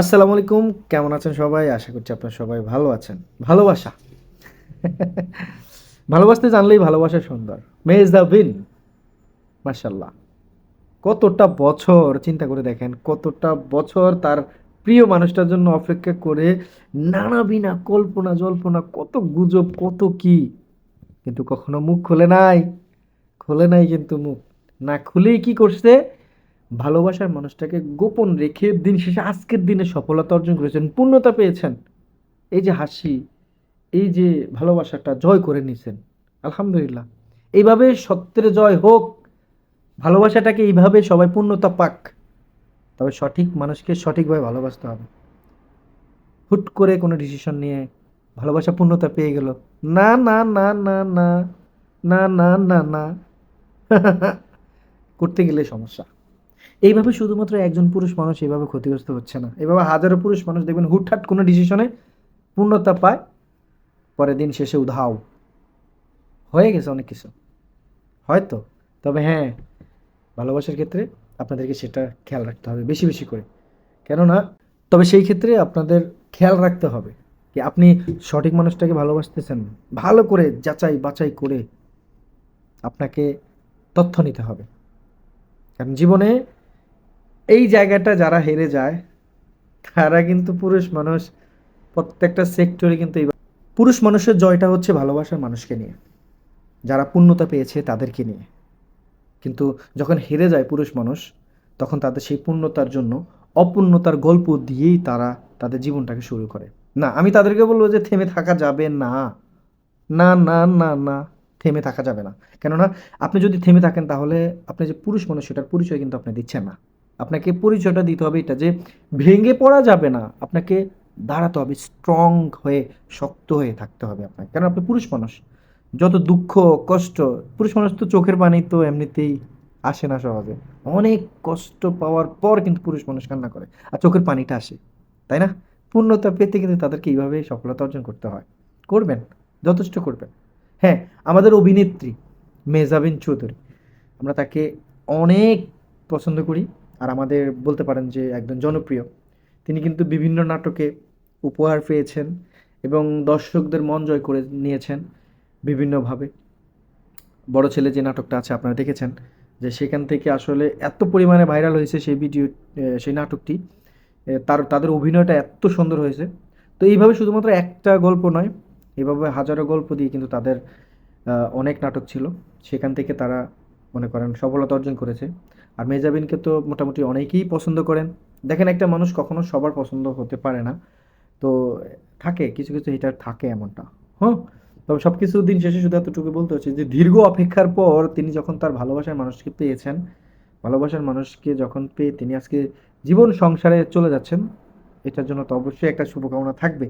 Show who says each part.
Speaker 1: আসসালামু আলাইকুম, কেমন আছেন সবাই? আশা করছি আপনারা সবাই ভালো আছেন। ভালোবাসা। ভালোবাসতে জানলেই ভালোবাসা সুন্দর। মেজ দ্য বিন মার্শাল্লাহ কতটা বছর, চিন্তা করে দেখেন, কতটা বছর তার প্রিয় মানুষটার জন্য অপেক্ষা করে নানা বিনা কল্পনা জল্পনা, কত গুজব, কত কি। কিন্তু কখনো মুখ খোলে নাই। খোলে নাই কিন্তু মুখ। না খুলেই কি করছে? ভালোবাসার মানুষটাকে গোপন রেখে দিন শেষে আজকের দিনে সফলতা অর্জন করেছেন, পূর্ণতা পেয়েছেন। এই যে হাসি, এই যে ভালোবাসাটা জয় করে নিছেন, আলহামদুলিল্লাহ। এইভাবে সত্যের জয় হোক, ভালোবাসাটাকে এইভাবে সবাই পূর্ণতা পাক, তবে সঠিক মানুষকে সঠিকভাবে ভালোবাসতে হবে। হুট করে কোনো ডিসিশন নিয়ে ভালোবাসা পূর্ণতা পেয়ে গেল। না না না না না না না না না। করতে গেলে সমস্যা। এইভাবে শুধুমাত্র একজন পুরুষ মানুষ এইভাবে ক্ষতিগ্রস্ত হচ্ছে না। এভাবে হাজারো পুরুষ মানুষ দেখবেন হুটহাট কোনো ডিসিশনে পূর্ণতা পায়, পরের দিন শেষে উধাও। হয়ে গেছে অনেক কিছু। হয়তো। তবে হ্যাঁ ভালোবাসার ক্ষেত্রে আপনাদেরকে সেটা খেয়াল রাখতে হবে বেশি বেশি করে। কেননা, তবে সেই ক্ষেত্রে আপনাদের খেয়াল রাখতে হবে কি আপনি সঠিক মানুষটাকে ভালোবাসতেছেন, ভালো করে যাচাই বাছাই করে আপনাকে তথ্য নিতে হবে। কারণ জীবনে এই জায়গাটা যারা হেরে যায়, তারা কিন্তু পুরুষ মানুষ প্রত্যেকটা সেক্টরে কিন্তু এই পুরুষ মানুষের জয়টা হচ্ছে ভালোবাসার মানুষকে নিয়ে। যারা পূর্ণতা পেয়েছে তাদেরকে নিয়ে। কিন্তু যখন হেরে যায় পুরুষ মানুষ, তখন তাদের সেই পূর্ণতার জন্য অপূর্ণতার গল্প দিয়েই তারা তাদের জীবনটাকে শুরু করে। না, আমি তাদেরকে বলব যে থেমে থাকা যাবে না। না না না না, থেমে থাকা যাবে না। কেননা আপনি যদি থেমে থাকেন তাহলে আপনি যে পুরুষ মানুষ, সেটার পরিচয় কিন্তু আপনি দিচ্ছেন না। আপনাকে পরিচয়টা দিতে হবে এটা যে ভেঙে পড়া যাবে না, আপনাকে দাঁড়াতে হবে স্ট্রং হয়ে, শক্ত হয়ে থাকতে হবে আপনাকে। কারণ আপনি পুরুষ মানুষ, যত দুঃখ, কষ্ট, পুরুষ মানুষ তো চোখের পানি তো এমনিতেই আসে না সহজে। অনেক কষ্ট পাওয়ার পর কিন্তু পুরুষ মানুষ কান্না করে, আর চোখের পানিটা আসে, তাই না? পূর্ণতা পেতে কিন্তু তাদেরকে এইভাবে সফলতা অর্জন করতে হয়। করবেন, যথেষ্ট করবেন। হ্যাঁ আমাদের অভিনেত্রী মেজাবিন চৌধুরী, আমরা তাকে অনেক পছন্দ করি। আর আমাদের বলতে পারেন যে একজন জনপ্রিয়। তিনি কিন্তু বিভিন্ন নাটকে উপহার পেয়েছেন এবং দর্শকদের মন জয় করে নিয়েছেন বিভিন্নভাবে। বড় ছেলে যে নাটকটা আছে আপনারা দেখেছেন যে সেখান থেকে আসলে এত পরিমাণে ভাইরাল হয়েছে সেই ভিডিও সেই নাটকটি। তার, তাদের অভিনয়টা এত সুন্দর হয়েছে। তো এইভাবে শুধুমাত্র একটা গল্প নয়, এভাবে হাজারো গল্প দিয়ে কিন্তু তাদের অনেক নাটক ছিল। সেখান থেকে তারা মনে করেন সফলতা অর্জন করেছে। আর মেজাবিনকে তো মোটামুটি অনেকেই পছন্দ করেন। দেখেন, একটা মানুষ কখনো সবার পছন্দ হতে পারে না। তো, থাকে, কিছু কিছু হিটার থাকে এমনটা। হ্যাঁ তবে সব কিছু দিন শেষে শুধু এতটুকু বলতে হচ্ছে যে, দীর্ঘ অপেক্ষার পর তিনি যখন তার ভালোবাসার মানুষকে পেয়েছেন, ভালোবাসার মানুষকে যখন পেয়ে তিনি আজকে জীবন সংসারে চলে যাচ্ছেন, এটার জন্য তো অবশ্যই একটা শুভকামনা থাকবে।